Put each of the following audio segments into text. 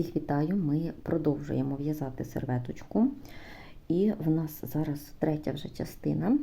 Всіх вітаю! Ми продовжуємо в'язати серветочку. І в нас зараз третя вже частина.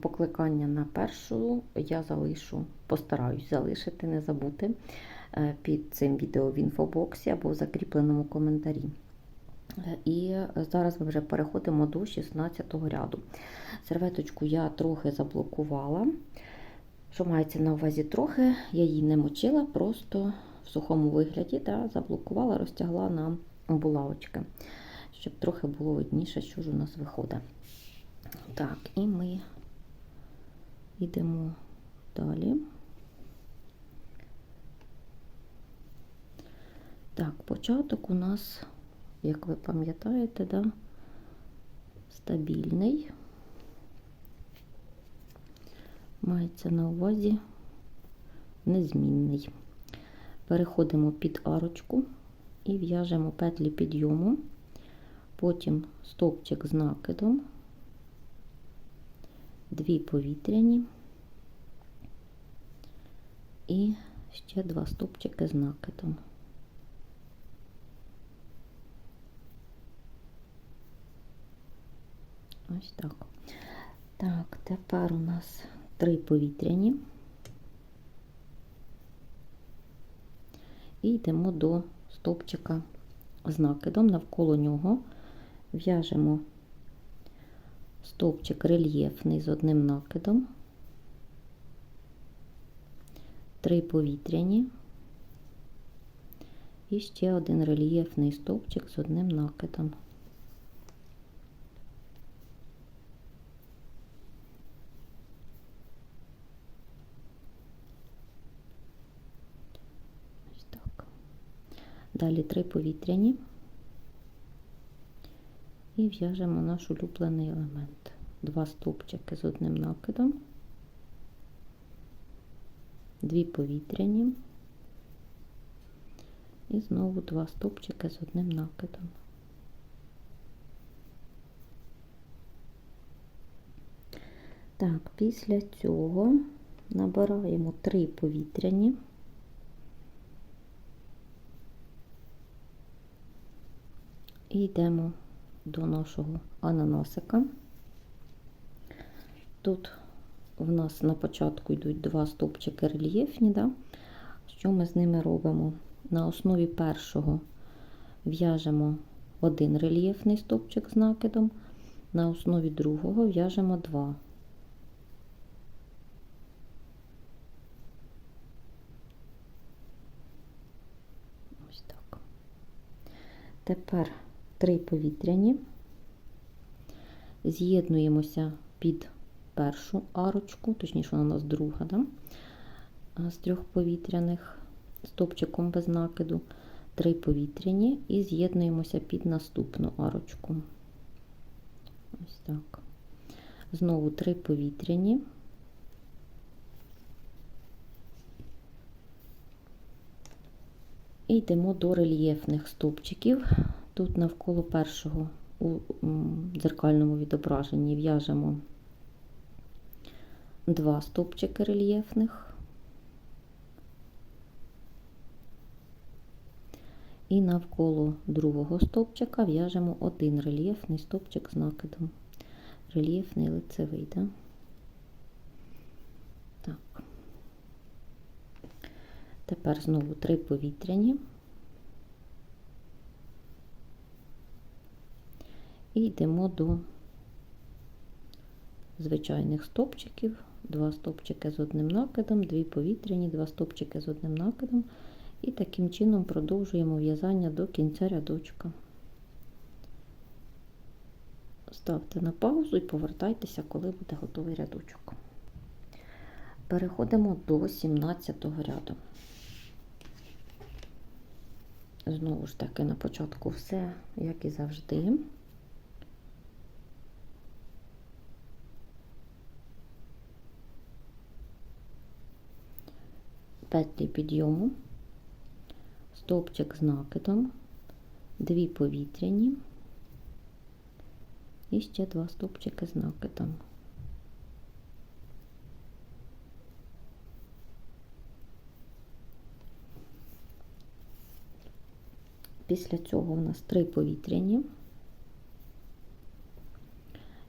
Покликання на першу я залишу, постараюсь залишити, не забути е, під цим відео в інфобоксі або в закріпленому коментарі. І зараз ми вже переходимо до 16 ряду. Серветочку я трохи заблокувала. Що мається на увазі трохи, я її не мочила, просто в сухому вигляді да, заблокувала, розтягла на булавочки, щоб трохи було видніше, що ж у нас виходить. Так, і ми йдемо далі. Так, початок у нас, як ви пам'ятаєте, да, стабільний. Мається на увазі незмінний. Переходимо під арочку і в'яжемо петлі підйому, потім стовпчик з накидом, дві повітряні і ще два стовпчики з накидом. Ось так. Так, тепер у нас три повітряні. І йдемо до стовпчика з накидом, навколо нього в'яжемо стовпчик рельєфний з одним накидом, три повітряні. І ще один рельєфний стовпчик з одним накидом. Ось так. Далі три повітряні і в'яжемо наш улюблений елемент. Два стовпчики з одним накидом, дві повітряні і знову два стовпчики з одним накидом. Так, після цього набираємо три повітряні. І йдемо до нашого ананасика. Тут в нас на початку йдуть два стовпчики рельєфні. Да? Що ми з ними робимо? На основі першого в'яжемо один рельєфний стовпчик з накидом, на основі другого в'яжемо два. Ось так. Тепер три повітряні, з'єднуємося під першу арочку, точніше, вона у нас друга, да? з трьох повітряних стопчиком без накиду, три повітряні і з'єднуємося під наступну арочку. Ось так. Знову три повітряні. І йдемо до рельєфних стовпчиків. Тут навколо першого у дзеркальному відображенні в'яжемо два стовпчики рельєфних. І навколо другого стовпчика в'яжемо один рельєфний стовпчик з накидом. Рельєфний лицевий, да? так. Тепер знову три повітряні. І йдемо до звичайних стопчиків, два стопчики з одним накидом, дві повітряні, два стопчики з одним накидом. І таким чином продовжуємо в'язання до кінця рядочка. Ставте на паузу і повертайтеся, коли буде готовий рядочок. Переходимо до 17 ряду. Знову ж таки, на початку все, як і завжди. Петлі підйому, стовпчик з накидом, дві повітряні і ще два стовпчики з накидом. Після цього у нас три повітряні.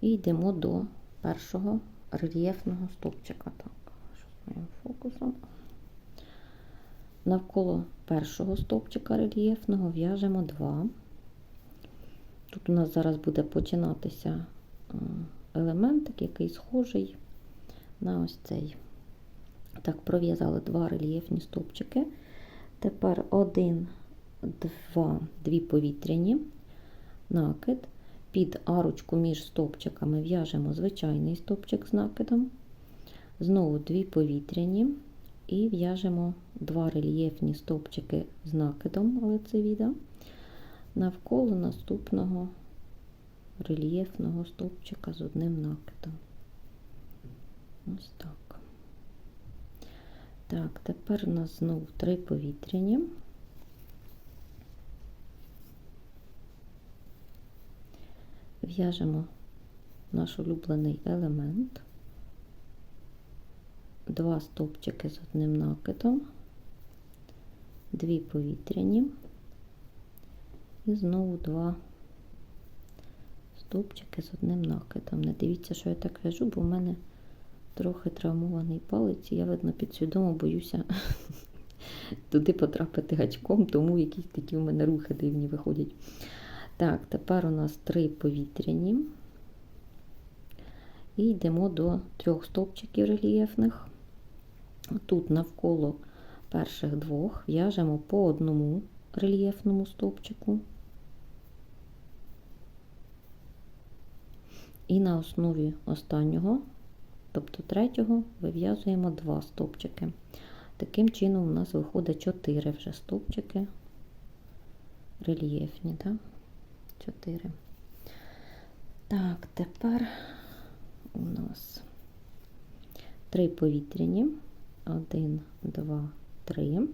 І йдемо до першого рельєфного стовпчика. Так, що з моїм фокусом? Навколо першого стовпчика рельєфного в'яжемо два. Тут у нас зараз буде починатися е, елементик, який схожий на ось цей. Так, пров'язали два рельєфні стовпчики. Тепер один, два, дві повітряні, накид. Під арочку між стовпчиками в'яжемо звичайний стовпчик з накидом. Знову дві повітряні і в'яжемо два рельєфні стовпчики з накидом лицевіда навколо наступного рельєфного стовпчика з одним накидом. Ось так. Так, тепер у нас знову три повітряні. В'яжемо наш улюблений елемент, два стовпчики з одним накидом, дві повітряні і знову два стовпчики з одним накидом. Не дивіться, що я так в'яжу, бо в мене трохи травмований палець, і я, видно, підсвідомо боюся туди потрапити гачком, тому якісь такі в мене рухи дивні виходять. Так, тепер у нас три повітряні. І йдемо до трьох стовпчиків рельєфних. Тут навколо перших двох в'яжемо по одному рельєфному стовпчику. І на основі останнього, тобто третього, вив'язуємо два стовпчики. Таким чином, у нас виходить 4 вже стовпчики рельєфні. Так? 4. Так, тепер у нас три повітряні. 1, 2, 3.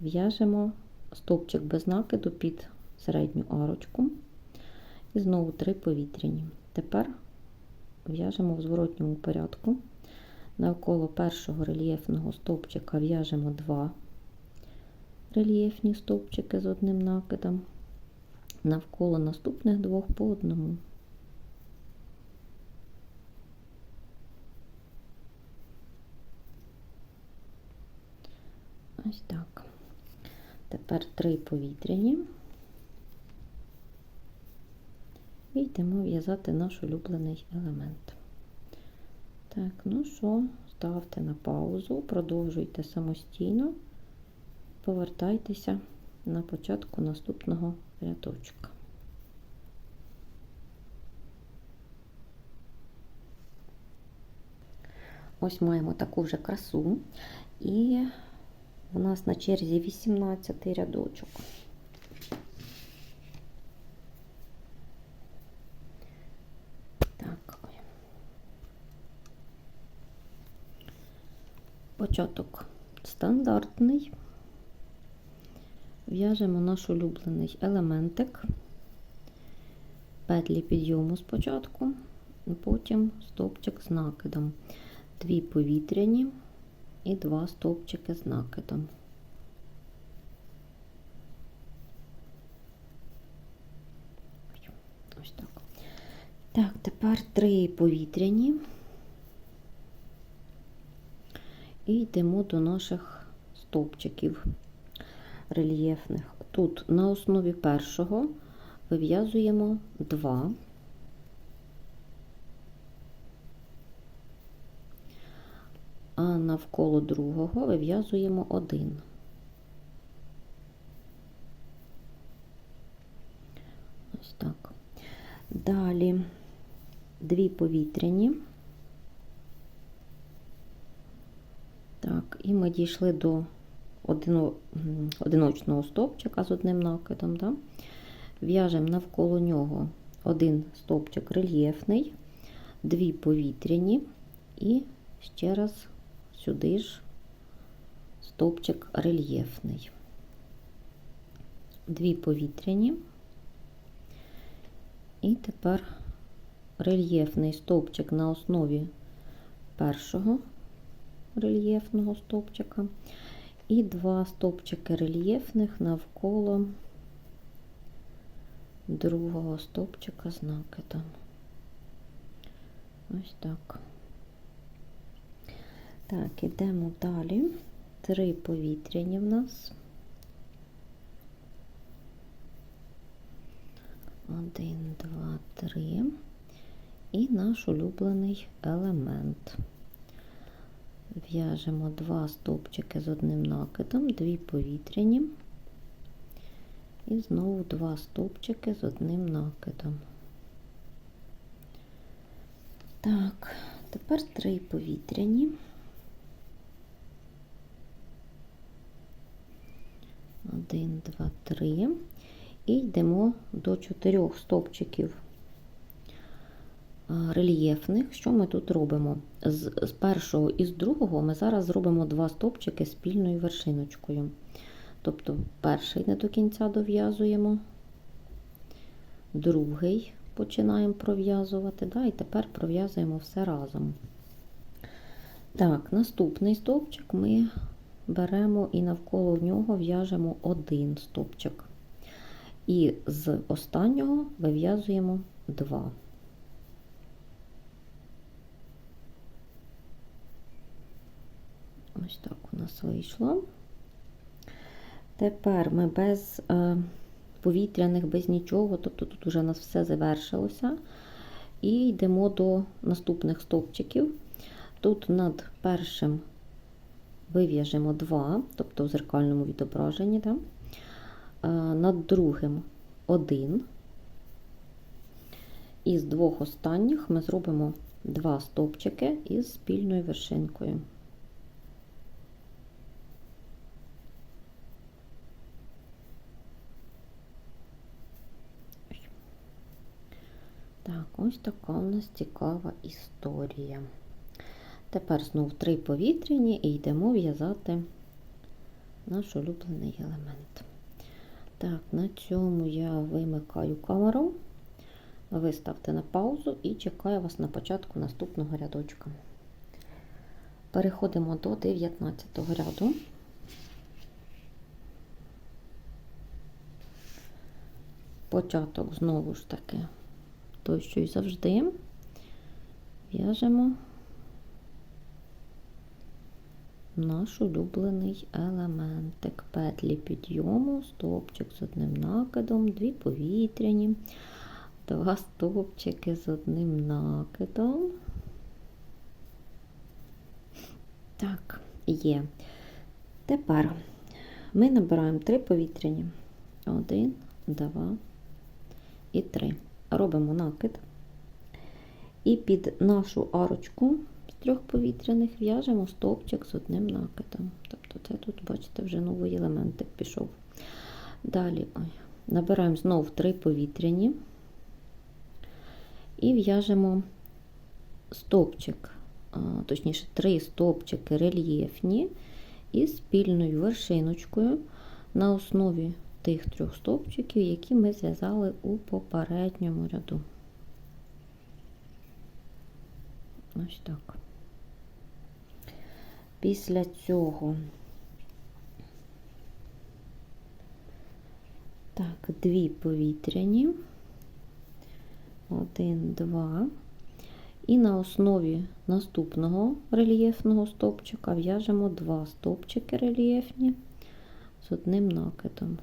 В'яжемо стовпчик без накиду під середню арочку. І знову три повітряні. Тепер в'яжемо в зворотньому порядку. Навколо першого рельєфного стовпчика в'яжемо два рельєфні стовпчики з одним накидом навколо наступних двох по одному. Ось так. Тепер три повітряні. І йдемо в'язати наш улюблений елемент. Так, ну що, ставте на паузу, продовжуйте самостійно, повертайтеся на початку наступного рядочка. Ось маємо таку вже красу, і в нас на черзі 18 рядочок. Так, початок стандартний. В'яжемо наш улюблений елементик, петлі підйому спочатку, потім стовпчик з накидом, дві повітряні і два стовпчики з накидом. Ось так. Так, тепер три повітряні і йдемо до наших стовпчиків рельєфних. Тут на основі першого вив'язуємо два, а навколо другого вив'язуємо один. Ось так. Далі дві повітряні. Так, і ми дійшли до одиночного стовпчика з одним накидом. Да? В'яжемо навколо нього один стовпчик рельєфний, дві повітряні і ще раз сюди ж стовпчик рельєфний. Дві повітряні. І тепер рельєфний стовпчик на основі першого рельєфного стовпчика і два стовпчики рельєфних навколо другого стовпчика з накидом. Ось так. Так, ідемо далі. Три повітряні в нас. Один, два, три. І наш улюблений елемент. В'яжемо два стовпчики з одним накидом, дві повітряні. І знову два стовпчики з одним накидом. Так, тепер три повітряні. Один, два, три. І йдемо до чотирьох стовпчиків рельєфних. Що ми тут робимо? З, з першого і з другого ми зараз зробимо два стовпчики спільною вершиночкою. Тобто перший не до кінця дов'язуємо, другий починаємо пров'язувати, да, і тепер пров'язуємо все разом. Так, наступний стовпчик ми беремо і навколо нього в'яжемо один стовпчик. І з останнього вив'язуємо два. Ось так у нас вийшло. Тепер ми без е, повітряних, без нічого, тобто тут вже у нас все завершилося. І йдемо до наступних стовпчиків. Тут над першим вив'яжемо два, тобто в зеркальному відображенні, да? е, над другим один. І з двох останніх ми зробимо два стовпчики із спільною вершинкою. Так, ось така у нас цікава історія. Тепер знову три повітряні і йдемо в'язати наш улюблений елемент. Так, на цьому я вимикаю камеру, виставте на паузу і чекаю вас на початку наступного рядочка. Переходимо до 19 ряду. Початок знову ж таки той, що й завжди. В'яжемо наш улюблений елементик. Петлі підйому, стовпчик з одним накидом, дві повітряні, два стовпчики з одним накидом. Так, є. Тепер ми набираємо три повітряні. Один, два і три робимо накид і під нашу арочку трьох повітряних в'яжемо стовпчик з одним накидом. Тобто це тут, бачите, вже новий елементик пішов. Далі ой, набираємо знову три повітряні і в'яжемо стовпчик, точніше, три стовпчики рельєфні із спільною вершиночкою на основі тих трьох стовпчиків, які ми зв'язали у попередньому ряду. Ось так. Після цього так, дві повітряні, один, два. І на основі наступного рельєфного стовпчика в'яжемо два стовпчики рельєфні з одним накидом.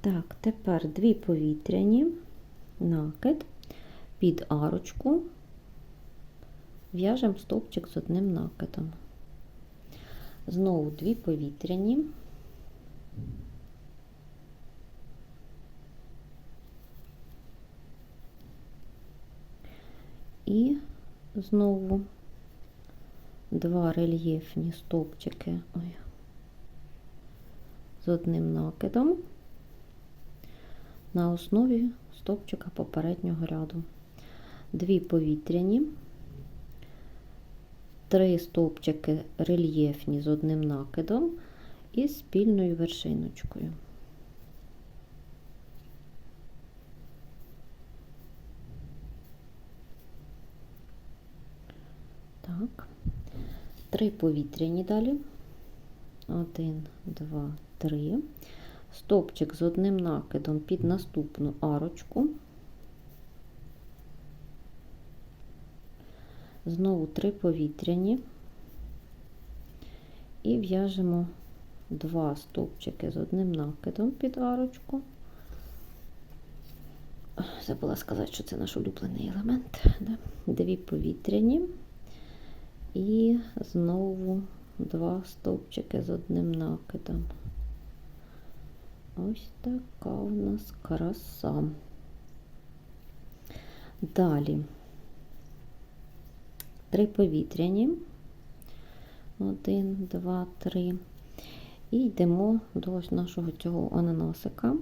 Так, тепер дві повітряні, накид, під арочку в'яжемо стовпчик з одним накидом. Знову дві повітряні. І знову два рельєфні стовпчики ой, з одним накидом на основі стовпчика попереднього ряду. Дві повітряні, три стовпчики рельєфні з одним накидом і спільною вершиночкою. Так, три повітряні далі. 1, 2, 3. Стопчик з одним накидом під наступну арочку. Знову три повітряні. І в'яжемо два стовпчики з одним накидом під арочку. Забула сказати, що це наш улюблений елемент. Да? Дві повітряні. І знову два стовпчики з одним накидом. Ось така у нас краса. Далі три повітряні. Один, два, три. І йдемо до нашого цього ананасика.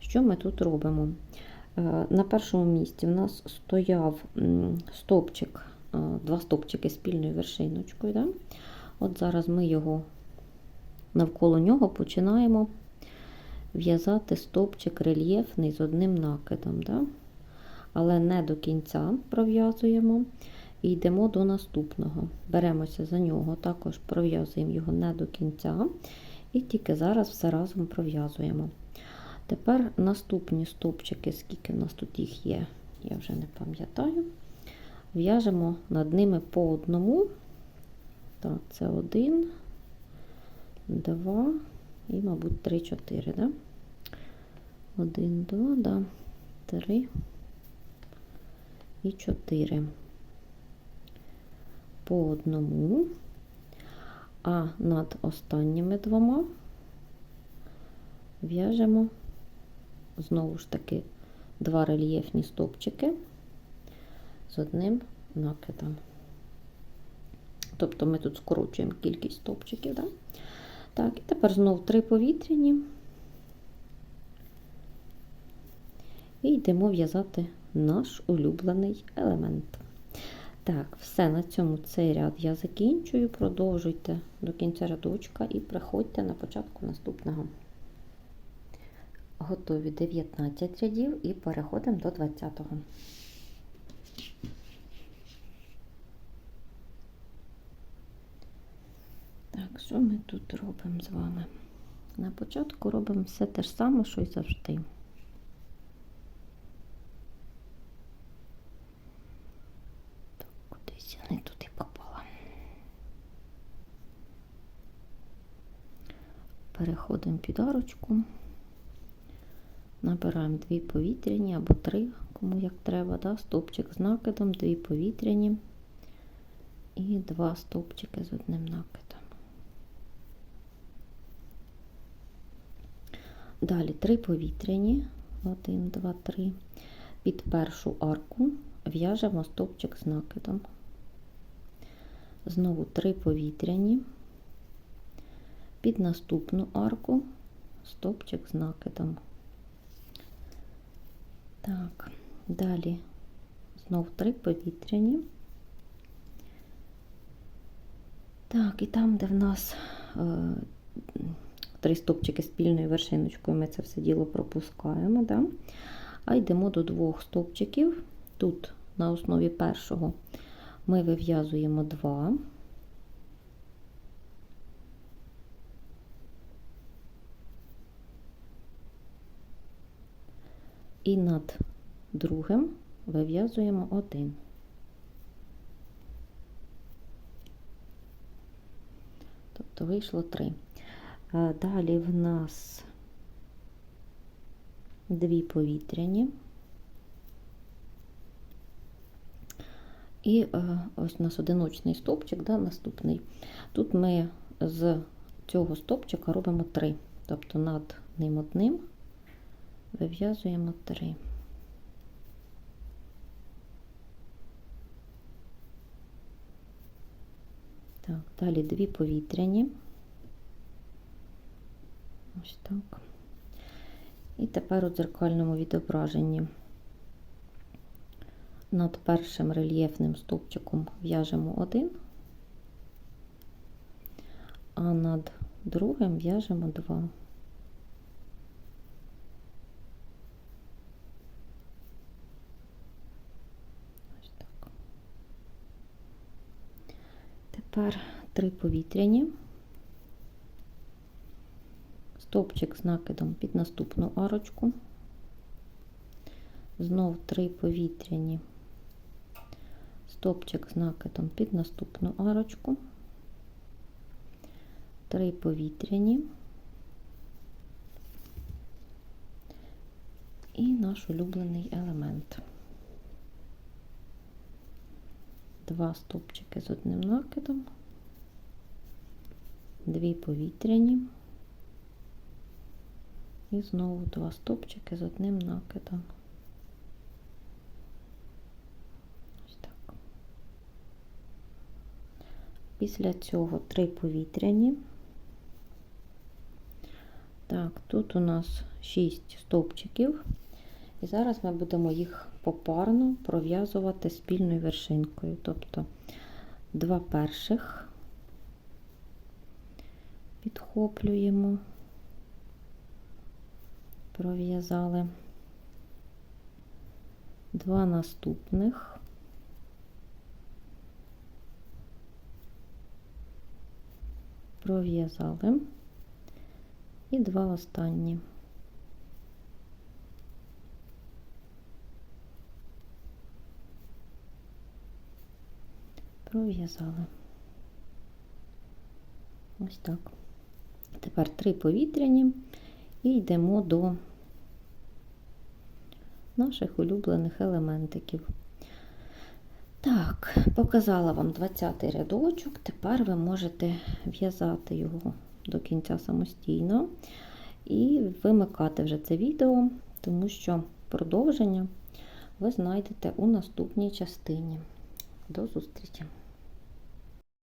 Що ми тут робимо? Е, На першому місці в нас стояв стовпчик, е, два стовпчики спільною вершиночкою. Да? От зараз ми його навколо нього починаємо в'язати стовпчик рельєфний з одним накидом. Да? Але не до кінця пров'язуємо і йдемо до наступного. Беремося за нього, також пров'язуємо його не до кінця, і тільки зараз все разом пров'язуємо. Тепер наступні стовпчики, скільки в нас тут їх є, я вже не пам'ятаю. В'яжемо над ними по одному. Так, це один, два і, мабуть, три-чотири. Да? Один, два, да, три і чотири. По одному, а над останніми двома в'яжемо знову ж таки два рельєфні стовпчики з одним накидом. Тобто ми тут скорочуємо кількість стовпчиків. Да? Так, і тепер знову три повітряні. І йдемо в'язати наш улюблений елемент. Так, все, на цьому цей ряд я закінчую. Продовжуйте до кінця рядочка і приходьте на початку наступного. Готові 19 рядів і переходимо до 20-го. Так, що ми тут робимо з вами? На початку робимо все те ж саме, що й завжди. Так, кудись я не туди попала. Переходимо під арочку. Набираємо дві повітряні або три, кому як треба, да? стовпчик з накидом, дві повітряні і два стовпчики з одним накидом. Далі три повітряні, один, два, три. Під першу арку в'яжемо стовпчик з накидом. Знову три повітряні, під наступну арку стовпчик з накидом. Так, далі знов три повітряні. Так, і там, де в нас е, три стопчики спільною вершиночкою, ми це все діло пропускаємо. Да? А йдемо до двох стовпчиків. Тут на основі першого ми вив'язуємо два. І над другим вив'язуємо один. Тобто вийшло три. Далі в нас дві повітряні. І ось у нас одиночний стовпчик, да, наступний. Тут ми з цього стовпчика робимо три, тобто над ним одним вив'язуємо три. Так, далі дві повітряні. Ось так. І тепер у дзеркальному відображенні над першим рельєфним стовпчиком в'яжемо один, а над другим в'яжемо два. Ось так. Тепер три повітряні. стовпчик з накидом під наступну арочку, знов 3 повітряні, стовпчик з накидом під наступну арочку, 3 повітряні і наш улюблений елемент. Два стовпчики з одним накидом, дві повітряні і знову два стовпчики з одним накидом. Ось так. Після цього три повітряні. Так, тут у нас 6 стовпчиків, і зараз ми будемо їх попарно пров'язувати спільною вершинкою. Тобто два перших підхоплюємо, пров'язали, два наступних. Пров'язали і два останні. Пров'язали. Ось так. Тепер три повітряні і йдемо до наших улюблених елементиків. Так, показала вам 20 рядочок, тепер ви можете в'язати його до кінця самостійно і вимикати вже це відео, тому що продовження ви знайдете у наступній частині. До зустрічі!